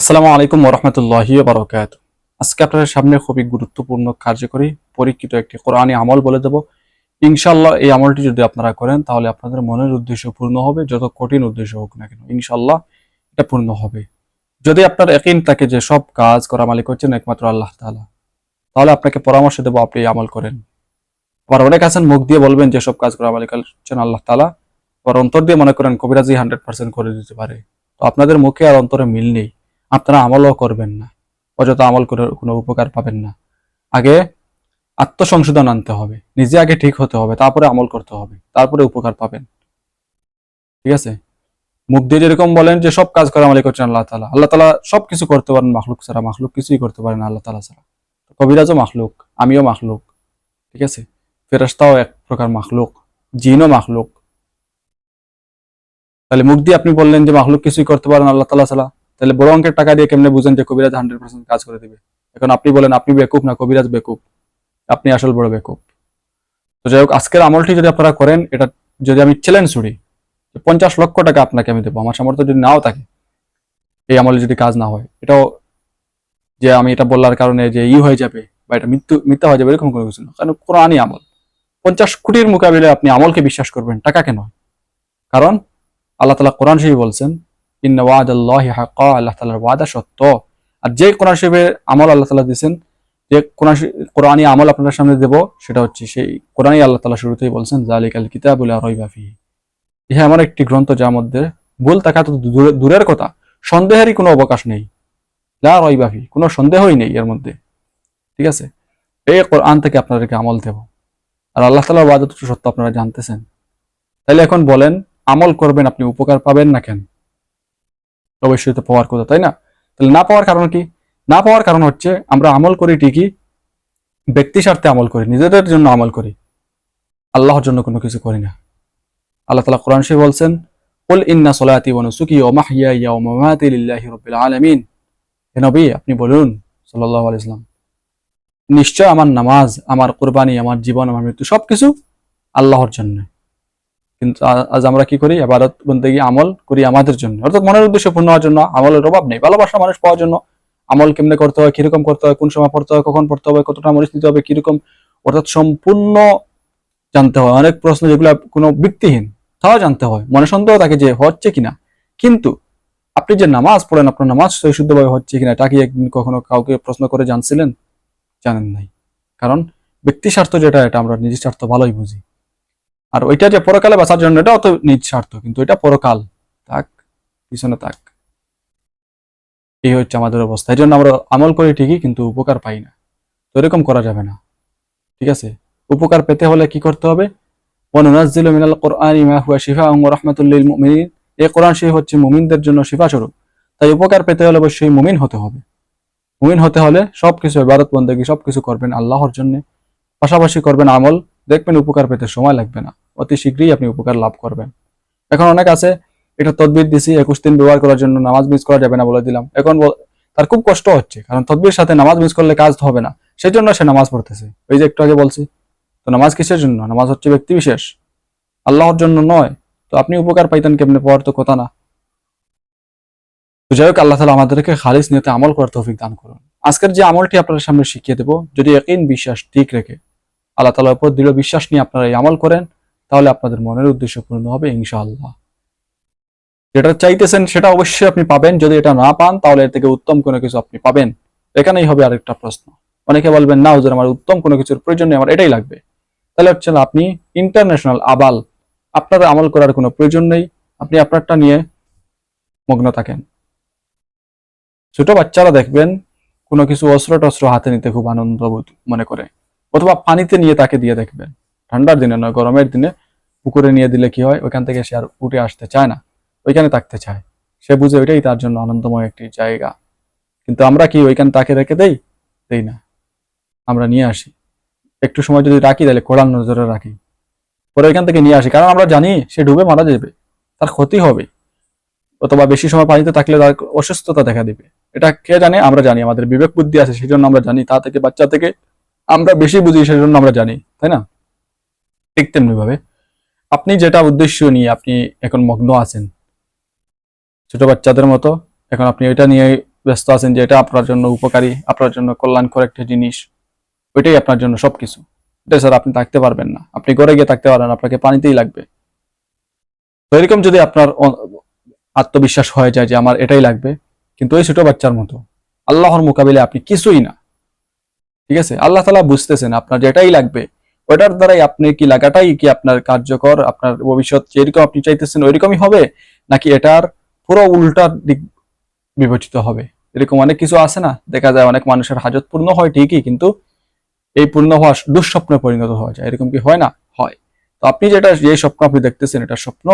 আসসালামু আলাইকুম ওরহমতুল্লাহি বারকাত। আজকে আপনাদের সামনে খুবই গুরুত্বপূর্ণ কার্যকরী, পরীক্ষিত একটি কোরআনী আমল বলে দেব। ইনশাল্লাহ এই আমলটি যদি আপনারা করেন, তাহলে আপনাদের মনের উদ্দেশ্য পূর্ণ হবে, যত কঠিন উদ্দেশ্য হোক না কেন। ইনশাল্লাহ এটা পূর্ণ হবে। যদি আপনার একইন থাকে যে সব কাজ করা মালিক হচ্ছেন একমাত্র আল্লাহ তাআলা, তাহলে আপনাকে পরামর্শ দেবো আপনি এই আমল করেন। আবার অনেক আছেন মুখ দিয়ে বলবেন যে সব কাজ করা মালিক হচ্ছেন আল্লাহ তাআলা, আবার অন্তর দিয়ে মনে করেন কবিরাজি হান্ড্রেড পার্সেন্ট করে দিতে পারে। তো আপনাদের মুখে আর অন্তরে মিল নেই। আপনারা আমলও করবেন না। অযথা আমল করে কোনো উপকার পাবেন না। আগে আত্মসংশোধন আনতে হবে। নিজে আগে ঠিক হতে হবে, তারপরে আমল করতে হবে, তারপরে উপকার পাবেন। ঠিক আছে? মুখ দিয়ে যেরকম বলেন যে, সব কাজ করে মালিক করছেন আল্লাহ তালা আল্লাহ তালা সব কিছু করতে পারেন মাখলুক ছাড়া, মাখলুক কিছুই করতে পারেন আল্লাহ তালা ছাড়া। কবিরাজও মাখলুক, আমিও মাখলুক। ঠিক আছে? ফেরস্তাও এক প্রকার মাখলুক, জিনও মাখলুক। তাহলে মুখ দিয়ে আপনি বললেন যে, মাখলুক কিছুই করতে পারেন আল্লাহ তালা ছাড়া? তাহলে বড় অঙ্কের টাকা দিয়ে কেমনে বুঝেন যে কবিরাজ হান্ড্রেড পার্সেন্ট কাজ করে দিবে? এখন আপনি বলেন, আপনি বেকুব না কবিরাজ বেকুব? আপনি আসল বড় বেকুব। তো যাই হোক, আজকের আমলটি যদি আপনারা করেন, এটা যদি আমি চ্যালেঞ্জ ছুড়ি পঞ্চাশ লক্ষ টাকা আপনাকে আমি দেবো, আমার সামর্থ্য যদি নাও থাকে, এই আমলে যদি কাজ না হয়, এটাও যে আমি এটা বলার কারণে যে ই হয়ে যাবে বা এটা মৃত্যু, মিথ্যা হয়ে যাবে, এরকম কোনো কিছু না। কারণ কোরআনই আমল। পঞ্চাশ কোটির মোকাবিলায় আপনি আমলকে বিশ্বাস করবেন, টাকা কেন? কারণ আল্লাহ তালা কোরআন শরীফ বলছেন ইন্না আল্লাহ হাক্কা, আল্লাহ তালার ওয়াদা সত্য। আর যে কোরআন শরীফের আমল আল্লাহ তালা দিয়েছেন, যে কোরআন কোরআনী আমল আপনাদের সামনে দেব, সেটা হচ্ছে সেই কোরআনই আল্লাহ তালা শুরুতেই বলছেন জালিক আল কিতাবুল রইবাফি ইহা এমন একটি গ্রন্থ যার মধ্যে ভুল থাকা তো দূরের কথা, সন্দেহেরই কোনো অবকাশ নেই। লা রইবাফি কোনো সন্দেহই নেই এর মধ্যে। ঠিক আছে? এই কোরআন থেকে আপনাদেরকে আমল দেব। আর আল্লাহ তালার ওয়াদা সত্য আপনারা জানতেছেন। তাহলে এখন বলেন, আমল করবেন, আপনি উপকার পাবেন না কেন? অবশ্যই তো পাওয়ার কথা, তাই না? তাহলে না পাওয়ার কারণ কি? না পাওয়ার কারণ হচ্ছে আমরা আমল করি ঠিকই, ব্যক্তি স্বার্থে আমল করি, নিজেদের জন্য আমল করি। আল্লাহর জন্য কোনো কিছু করি না। আল্লাহ তালা কোরআন শরীফ বলছেন, কুল ইন্না সলাতি ওয়া নুসুকি ওয়া মাহইয়ায়া ওয়া মামাতি লিল্লাহি রাব্বিল আলামিন। হে নবী, আপনি বলুন, সাল্লাল্লাহু আলাইহি সাল্লাম, নিশ্চয় আমার নামাজ, আমার কুরবানি, আমার জীবন, আমার মৃত্যু সবকিছু আল্লাহর জন্য। কিন্তু আজ আমরা কি করি? আবাদত গিয়ে আমল করি আমাদের জন্য। অর্থাৎ মনের উদ্দেশ্য পূর্ণ হওয়ার জন্য, আমলের অভাব নেই। ভালোবাসা মানুষ পাওয়ার জন্য, আমল কেমনে করতে হয়, কীরকম করতে হয়, কোন সময় পড়তে হয়, কখন পড়তে হবে, কতটা মরিচ নিতে হবে, কীরকম, অর্থাৎ সম্পূর্ণ জানতে হয়। অনেক প্রশ্ন যেগুলো কোনো ভিত্তিহীন তাও জানতে হয়। মনে সন্দেহ থাকে যে হচ্ছে কিনা। কিন্তু আপনি যে নামাজ পড়েন, আপনার নামাজ শুদ্ধভাবে হচ্ছে কিনা, এটা কি একদিন কখনো কাউকে প্রশ্ন করে জানছিলেন? জানেন নাই। কারণ ব্যক্তি স্বার্থ যেটা, এটা আমরা নিজের স্বার্থ ভালোই বুঝি। আর ওইটা যে পরকালে বাঁচার জন্য, এটাও তো নিজ স্বার্থ কিন্তু এটা পরকাল। থাক, পিছনে থাক। এই হচ্ছে আমাদের অবস্থা। এই জন্য আমরা আমল করি ঠিকই, কিন্তু উপকার পাই না। তো এরকম করা যাবে না। ঠিক আছে? উপকার পেতে হলে কি করতে হবে? মিনাল মুমিনিন। এই কোরআন হচ্ছে মুমিনদের জন্য শিফা তাই উপকার পেতে হলে অবশ্যই মুমিন হতে হবে। মুমিন হতে হলে সবকিছু, ইবাদত বন্দেগী সবকিছু করবেন আল্লাহর জন্য। পাশাপাশি করবেন আমল। দেখবেন উপকার পেতে সময় লাগবে না। অতি শীঘ্রই আপনি উপকার লাভ করবেন। এখন অনেক আছে, এটা তদবির দিছি, একুশ দিন ব্যবহার করার জন্য নামাজ মিস করা যাবে না বলে দিলাম। এখন তার খুব কষ্ট হচ্ছে, কারণ তদবির সাথে নামাজ মিস করলে কাজ হবে না। সেই জন্য সে নামাজ পড়তেছে। ওই যে একটু আগে বলছি, তো নামাজ কিসের জন্য? নামাজ হচ্ছে ব্যক্তি বিশেষ। আল্লাহর জন্য নয়। তো আপনি উপকার পাইতেন কেমনে? পাওয়ার তো কথা না। তো যাই হোক, আল্লাহ তালা আমাদেরকে খালিস নিয়তে আমল করার তৌফিক দান করুন। আজকের যে আমলটি আপনার সামনে শিখিয়ে দেবো, যদি একই বিশ্বাস ঠিক রেখে আল্লাহ তালার উপর দৃঢ় বিশ্বাস নিয়ে আপনারা এই আমল করেন তাহলে আপনাদের মনের উদ্দেশ্য পূর্ণ হবে ইনশাআল্লাহ। যেটা চাইতেছেন সেটা অবশ্যই আপনি পাবেন যদি এটা না পান তাহলে এর থেকে উত্তম কোনো কিছু আপনি পাবেন। এখানেই হবে আরেকটা প্রশ্ন। অনেকে বলবেন না হুজুর আমার উত্তম কোনো কিছুর প্রয়োজন নেই আমার এটাই লাগবে। তাহলে হচ্ছে না, আপনি ইন্টারন্যাশনাল আবাল। আপনার আমল করার কোনো প্রয়োজন নেই আপনি আপনারটা নিয়ে মগ্ন থাকেন। ছোট বাচ্চারা দেখবেন কোনো কিছু অস্ত্র টস্ত্র হাতে নিতে খুব আনন্দ মনে করে। অথবা পানিতে নিয়ে তাকে দিয়ে দেখবেন। ঠান্ডার দিনে নয়, গরমের দিনে পুকুরে নিয়ে দিলে কি হয়? ওইখান থেকে সে আর উঠে আসতে চায় না। ওইখানে থাকতে চায়। সে বুঝে ওইটাই তার জন্য আনন্দময় একটি জায়গা। কিন্তু আমরা কি ওইখানে তাকে রেখে দেই? দেই না। আমরা নিয়ে আসি। একটু সময় যদি রাখি তাহলে কোরআন নজরে রাখি। পরে ওইখান থেকে নিয়ে আসি। কারণ আমরা জানি সে ডুবে মারা যাবে। তার ক্ষতি হবে। অথবা বেশি সময় পানিতে থাকলে তার অসুস্থতা দেখা দিবে। এটা কে জানে? আমরা জানি। আমাদের বিবেক বুদ্ধি আছে। সেই জন্য আমরা জানি তা থেকে বাচ্চা থেকে আমরা বেশি বুঝি সেই জন্য আমরা জানি, তাই না? ঠিক তেমনি ভাবে। আপনি যেটা উদ্দেশ্য নিয়ে আপনি এখন মগ্ন আছেন, ছোট বাচ্চাদের মতো, এখন আপনি ওইটা নিয়ে ব্যস্ত আছেন যে এটা আপনার জন্য উপকারী, আপনার জন্য কল্যাণকর একটা জিনিস, ওইটাই আপনার জন্য সবকিছু। এটা স্যার আপনি থাকতে পারবেন না। আপনি ঘরে গিয়ে থাকতে পারবেন আপনাকে পানিতেই লাগবে। তো এরকম যদি আপনার আত্মবিশ্বাস হয়ে যায় যে আমার এটাই লাগবে, কিন্তু ওই ছোট বাচ্চার মতো, আল্লাহর মোকাবিলে আপনি কিছুই না। ঠিক আছে? আল্লাহ তালা বুঝতেছেন আপনার যেটাই লাগবে, ওটার দ্বারাই আপনি কি লাগাটাই কি আপনার কার্যকর, আপনার ভবিষ্যৎ যেরকম আপনি চাইতেছেন ওইরকমই হবে, নাকি এটার পুরো উল্টার দিক বিবেচিত হবে? এরকম অনেক কিছু আছে না? দেখা যায় অনেক মানুষের হাজত পূর্ণ হয় ঠিকই, কিন্তু এই পূর্ণ হওয়া দুঃস্বপ্নে পরিণত হওয়া যায়। এরকম কি হয় না? হয়। তো আপনি যেটা, যে স্বপ্ন আপনি দেখতেছেন, এটা স্বপ্ন?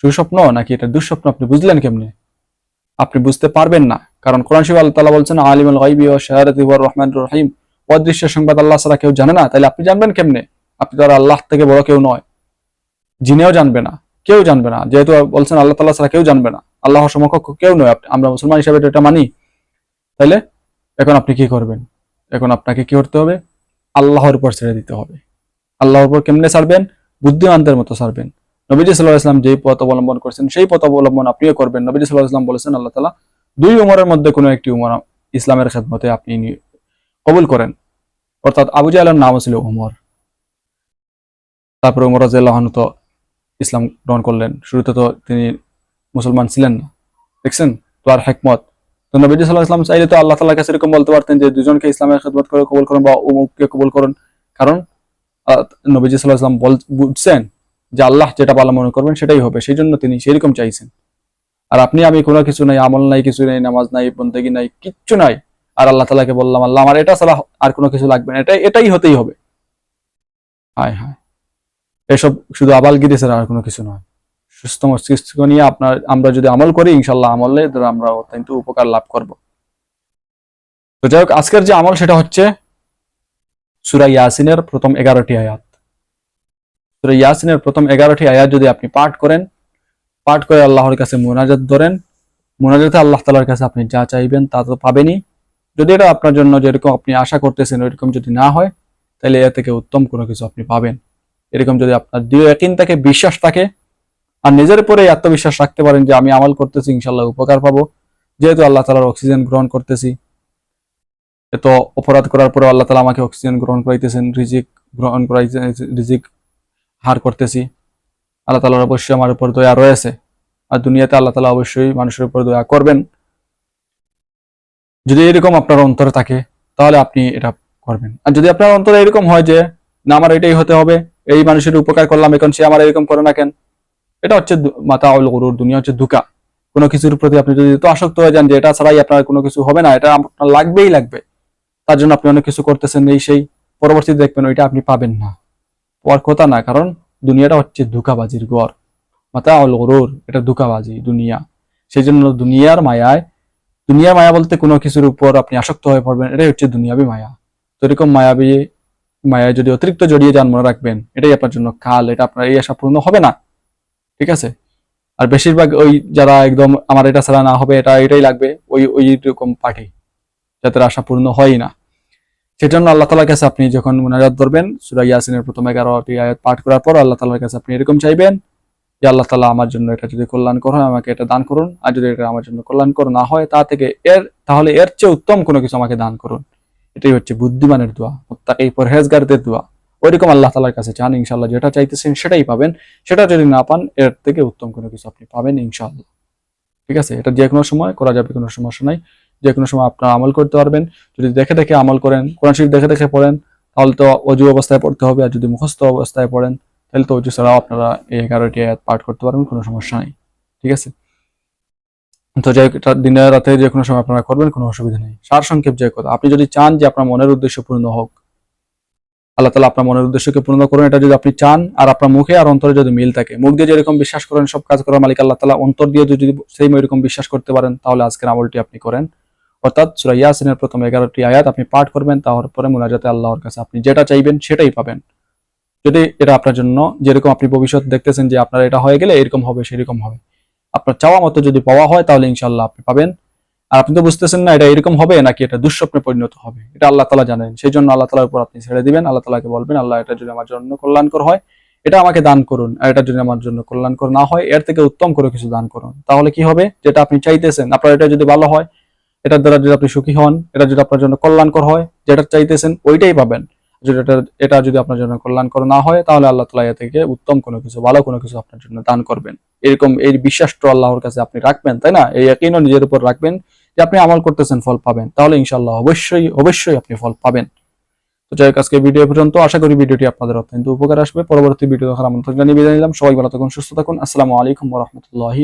সুস্বপ্ন? নাকি এটা দুঃস্বপ্ন? আপনি বুঝলেন কেমনে? আপনি বুঝতে পারবেন না। কারণ কোরআন শিব আল্লাহ তাআলা বলছেন, আলিমুল গাইবি ওয়া শাহাদাতি ওয়া রহমান রহিম। অদৃশ্য সংবাদ আল্লাহ ছাড়া কেউ জানে না। তাহলে আপনি জানবেন কেমনে? আপনি তো আর আল্লাহ থেকে বড় কেউ নয়। জিনেও জানবে না, কেউ জানবে না। যেহেতু বলছেন আল্লাহ তাআলা ছাড়া কেউ জানবে না। আল্লাহ সমকক্ষ কেউ নয়। আমরা মুসলমান হিসাবে এটা মানি। তাইলে এখন আপনি কি করবেন? এখন আপনাকে কি করতে হবে? আল্লাহর উপর ছেড়ে দিতে হবে। আল্লাহর উপর কেমনে ছাড়বেন? বুদ্ধিমানদের মতো ছাড়বেন। নবীজি সাল্লাহ ইসলাম যেই পথ অবলম্বন করছেন, সেই পথ অবলম্বন আপনিও করবেন। নবীজি সাল্লাহ ইসলাম বলেছেন, আল্লাহ তালা দুই উমরের মধ্যে কোনো একটি উমর ইসলামের খেদমতে আপনি কবুল করেন। অর্থাৎ আবু জাহেলের নামও ছিল উমর। তারপরে উমর রাজিয়াল্লাহ তো ইসলাম গ্রহণ করলেন। শুরুতে তো তিনি মুসলমান ছিলেন না। দেখছেন? তো আর হেকমত। তো নবীজি সাল্লাহ ইসলাম চাইলে তো আল্লাহ তালার কাছে এরকম বলতে পারতেন যে দুজনকে ইসলামের খেদমত করে কবুল করুন বা উমুককে কবুল করুন। কারণ নবীজি সাল্লাহ ইসলাম বল বুঝছেন যে, আল্লাহ যেটা ভালো মনে করবেন সেটাই হবে। সেই জন্য তিনি সেরকম চাইছেন। আর আপনি, আমি কোনো কিছু নাই, আমল নাই, কিছু নাই, নামাজ নাই, বন্দেগি নাই, কিচ্ছু নাই। আর আল্লাহ তালাকে বললাম, আল্লাহ, আমার এটা ছাড়া আর কোনো কিছু লাগবে না। এটাই এটাই হতেই হবে। হায় হায়। এসব শুধু আবালগিরি ছাড়া আর কোনো কিছু নয়। সুস্থ মস্তিষ্ক নিয়ে আপনার, আমরা যদি আমল করি ইনশাল্লাহ আমলে আমরা অত্যন্ত উপকার লাভ করব। তো যাই হোক, আজকের যে আমল সেটা হচ্ছে সুরা ইয়াসিনের প্রথম এগারোটি আয়াত। সুরা ইয়াসিনের প্রথম এগারোটি আয়াত যদি আপনি পাঠ করেন পাঠ করে আল্লাহর কাছে মোনাজাত ধরেন, মোনাজাতে আল্লাহ তালার কাছে আপনি যা চাইবেন তা তো পাবেনই। যদি এটা আপনার জন্য যেরকম আপনি আশা করতেছেন ওইরকম যদি না হয়, তাহলে এর থেকে উত্তম কোনো কিছু আপনি পাবেন। এরকম যদি আপনার দৃঢ় একিন থাকে, বিশ্বাস থাকে, আর নিজের উপরে আত্মবিশ্বাস রাখতে পারেন যে আমি আমল করতেছি ইনশাল্লাহ উপকার পাবো, যেহেতু আল্লাহ তালার অক্সিজেন গ্রহণ করতেছি। এত অপরাধ করার পরে আল্লাহ তালা আমাকে অক্সিজেন গ্রহণ করাইতেছেন, রিজিক গ্রহণ করাইতে রিজিক হার করতেছি। আল্লাহ তালার অবশ্যই আমার উপর দয়া রয়েছে। আর দুনিয়াতে আল্লাহ তালা অবশ্যই মানুষের উপর দয়া করবেন। যদি এরকম আপনার অন্তরে থাকে, তাহলে আপনি এটা করবেন। আর যদি আপনার অন্তরে এরকম হয় যে, না, আমার এটাই হতে হবে, এই মানুষের উপকার করলাম, এখন সে আমার এরকম করে না কেন? এটা হচ্ছে মাতা অল গরুর, দুনিয়া হচ্ছে দুকা কোনো কিছুর প্রতি আপনি যদি তো আসক্ত হয়ে যান যে, এটা ছাড়াই আপনার কোনো কিছু হবে না, এটা আপনার লাগবেই লাগবে। তার জন্য আপনি অনেক কিছু করতেছেন, এই সেই পরবর্তীতে দেখবেন ওইটা আপনি পাবেন না। পাওয়ার কথা না, কারণ দুনিয়াটা হচ্ছে ধোকাবাজির গড় মাতা অল গরুর, এটা ধোকাবাজি দুনিয়া। সেই জন্য দুনিয়ার মায়ায়, দুনিয়ার মায়া বলতে কোনো কিছুর উপর আপনি আসক্ত হয়ে পড়বেন, এটাই হচ্ছে দুনিয়াবি মায়া। তো এরকম মায়াবী মায়ায় যদি অতিরিক্ত জড়িয়ে যান, মনে রাখবেন, এটাই আপনার জন্য কাল এটা আপনার এই আশা পূর্ণ হবে না। ঠিক আছে? আর বেশিরভাগ ওই যারা একদম, আমার এটা ছাড়া না হবে, এটা, এটাই লাগবে, ওই ওই রকম পার্টি যাদের আশা পূর্ণ হয় না। সেজন্য আল্লাহ তালার কাছে আপনি যখন মোনাজাত ধরবেন, সুরা ইয়াসিনের প্রথম এগারোটি আয়াত পাঠ করার পর আল্লাহ তালার কাছে আপনি এরকম চাইবেন যে আল্লাহ তালা আমার জন্য এটা যদি কল্যাণকর হয় আমাকে এটা দান করুন। আর যদি এটা আমার জন্য কল্যাণকর না হয়, তা থেকে এর, তাহলে এর চেয়ে উত্তম কোনো কিছু আমাকে দান করুন। এটাই হচ্ছে বুদ্ধিমানের দোয়া তাকে এই পরহেজগারদের দোয়া। ওইরকম আল্লাহ তালার কাছে চান ইনশাল্লাহ যেটা চাইতেছেন সেটাই পাবেন। সেটা যদি না পান, এর থেকে উত্তম কোনো কিছু আপনি পাবেন ইনশাল্লাহ ঠিক আছে? এটা যে কোনো সময়, করা যাবে কোনো সমস্যা নাই। যে কোনো সময় আপনারা আমল করতে পারবেন। যদি দেখে দেখে আমল করেন, কোরআন শরীফ দেখে দেখে পড়েন, তাহলে তো অজু অবস্থায় পড়তে হবে। আর যদি মুখস্থ অবস্থায় পড়েন, তাহলে তো অজু ছাড়াও আপনারা এই এগারোটি আয়াত পাঠ করতে পারবেন, কোনো সমস্যা নেই। ঠিক আছে? তো যাই দিনে রাতে যে কোনো সময় আপনারা করবেন, কোনো অসুবিধা নেই। সার সংক্ষেপ যে কথা, আপনি যদি চান যে আপনার মনের উদ্দেশ্য পূর্ণ হোক, আল্লাহ তালা আপনার মনের উদ্দেশ্যকে পূর্ণ করুন। এটা যদি আপনি চান, আর আপনার মুখে আর অন্তরে যদি মিল থাকে, মুখ দিয়ে যেরকম বিশ্বাস করেন, সব কাজ করার মালিক আল্লাহ তালা, অন্তর দিয়ে যদি সেই এরকম বিশ্বাস করতে পারেন, তাহলে আজকের আমলটি আপনি করেন। অর্থাৎ সুরা ইয়াসিনের প্রথম এগারোটি আয়াত আপনি পাঠ করবেন, তারপরে মোনাজাতে আল্লাহর কাছে আপনি যেটা চাইবেন সেটাই পাবেন। যদি এটা আপনার জন্য যেরকম আপনি ভবিষ্যৎ দেখতেছেন যে আপনার এটা হয়ে গেলে এরকম হবে, সেরকম হবে। আপনার চাওয়া মতো যদি পাওয়া হয় তাহলে ইনশাল্লাহ আপনি পাবেন। আর আপনি তো বুঝতেছেন না এটা এরকম হবে নাকি এটা দুঃস্বপ্নে পরিণত হবে। এটা আল্লাহ তালা জানেন। সেই জন্য আল্লাহ তালার উপর আপনি ছেড়ে দিবেন। আল্লাহ তালাকে বলবেন, আল্লাহ, এটা যদি আমার জন্য কল্যাণকর হয়, এটা আমাকে দান করুন। আর এটা যদি আমার জন্য কল্যাণকর না হয়, এর থেকে উত্তম করে কিছু দান করুন। তাহলে কি হবে? যেটা আপনি চাইতেছেন, আপনার এটা যদি ভালো হয় এটার দ্বারা যদি আপনি সুখী হন, এটা যদি আপনার জন্য কল্যাণকর হয়, যেটা চাইতেছেন, ওইটাই পাবেন। যদি এটা যদি আপনার জন্য কল্যাণকর না হয়, তাহলে আল্লাহ তালা থেকে উত্তম কোনো কিছু, ভালো কোনো কিছু আপনার জন্য দান করবেন। এরকম এই বিশ্বাসটা আল্লাহর কাছে আপনি রাখবেন, তাই না? এই একইনও নিজের উপর রাখবেন যে আপনি আমল করতেছেন, ফল পাবেন। তাহলে ইনশাল্লাহ অবশ্যই অবশ্যই আপনি ফল পাবেন। তো যাই আজকে ভিডিও পর্যন্ত। আশা করি ভিডিওটি আপনাদের অত্যন্ত উপকার আসবে। পরবর্তী ভিডিও দেখার আমন্ত্রণ জানিয়ে বিদায় নিলাম। সবাই ভালো থাকুন, সুস্থ থাকুন। আসসালামু আলাইকুম রহমতুল্লাহি